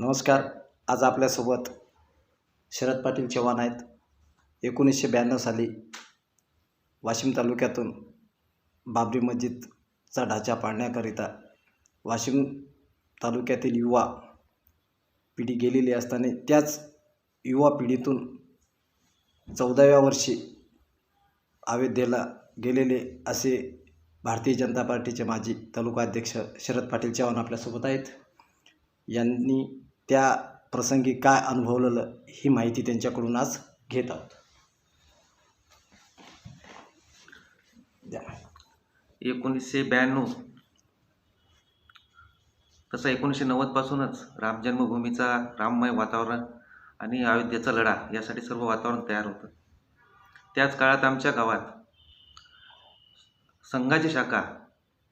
नमस्कार. आज आपल्यासोबत शरद पाटील चव्हाण आहेत. एकोणीसशे ब्याण्णव साली वाशिम तालुक्यातून बाबरी मस्जिदचा ढाचा पाडण्याकरिता वाशिम तालुक्यातील युवा पिढी गेलेली असताना त्याच युवा पिढीतून चौदाव्या वर्षी अयोध्येला गेलेले असे भारतीय जनता पार्टीचे माजी तालुका अध्यक्ष शरद पाटील चव्हाण आपल्यासोबत आहेत. यांनी त्या प्रसंगी काय अनुभवलेलं ही माहिती त्यांच्याकडून आज घेत आहोत. द्या. एकोणीसशे ब्याण्णव. तसं एकोणीसशे नव्वदपासूनच राम जन्मभूमीचा राममय वातावरण आणि अयोध्येचा लढा यासाठी सर्व वातावरण तयार होतं. त्याच काळात आमच्या गावात संघाची शाखा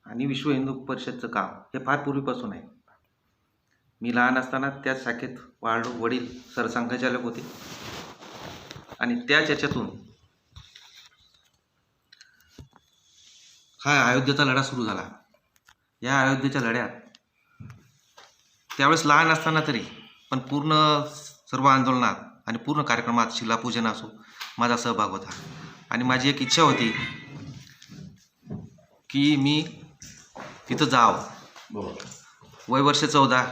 आणि विश्व हिंदू परिषदचं काम हे फार पूर्वीपासून आहे. मी लहान असताना त्याच शाखेत वाढलो वडील सरसंघचालक होते. आणि त्याच याच्यातून हा अयोध्येचा लढा सुरू झाला. या अयोध्येच्या लढ्यात त्यावेळेस लहान असताना तरी पण पूर्ण सर्व आंदोलनात आणि पूर्ण कार्यक्रमात शिलापूजन असो माझा सहभाग होता. आणि माझी एक इच्छा होती की मी तिथं जावं. वय वर्ष चौदा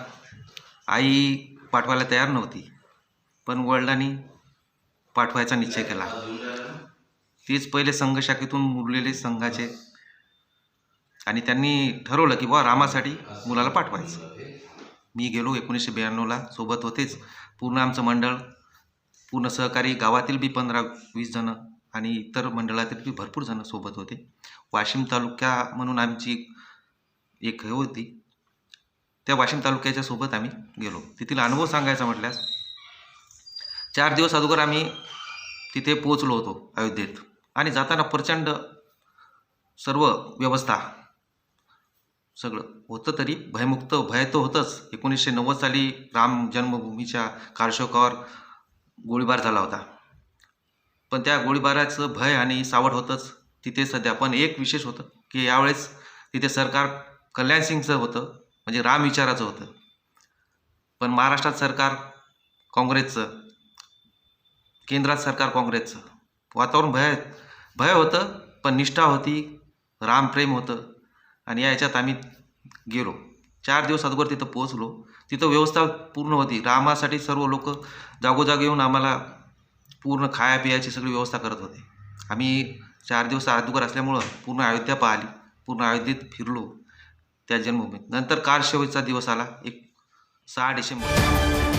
आई पाठवायला तयार नव्हती पण वडिलांनी पाठवायचा निश्चय केला. तेच पहिले संघ शाखेतून मुरलेले संघाचे आणि त्यांनी ठरवलं की बा रामासाठी मुलाला पाठवायचं. मी गेलो एकोणीसशे ब्याण्णवला सोबत होतेच पूर्ण आमचं मंडळ पूर्ण सहकारी गावातील बी पंधरा वीस जणं आणि इतर मंडळातील बी भरपूर जणं सोबत होते. वाशिम तालुक्या म्हणून आमची एक हे होती त्या वाशिम तालुक्याच्या सोबत आम्ही गेलो. तिथील अनुभव सांगायचा म्हटल्यास चार दिवस अगोदर आम्ही तिथे पोचलो होतो अयोध्येत. आणि जाताना प्रचंड सर्व व्यवस्था सगळं होतं तरी भयमुक्त भय तर होतंच. एकोणीसशे नव्वद साली राम जन्मभूमीच्या कारशोकावर गोळीबार झाला होता. पण त्या गोळीबाराचं भय आणि सावट होतंच. तिथे सध्या पण एक विशेष होतं की यावेळेस तिथे सरकार कल्याण सिंगचं होतं. म्हणजे राम विचाराचं होतं. पण महाराष्ट्रात सरकार काँग्रेसचं केंद्रात सरकार काँग्रेसचं. वातावरण भय भय होतं पण निष्ठा होती रामप्रेम होतं. आणि या याच्यात आम्ही गेलो. चार दिवस अगोदर तिथं पोहोचलो. तिथं व्यवस्था पूर्ण होती. रामासाठी सर्व लोक जागोजाग येऊन आम्हाला पूर्ण खाया पियाची सगळी व्यवस्था करत होते. आम्ही चार दिवस अगोदर असल्यामुळं पूर्ण अयोध्या पाहिली. पूर्ण अयोध्येत फिरलो. त्या जन्मभूमीत. नंतर कारशेवचा दिवस आला. एक सहा डिसेंबर.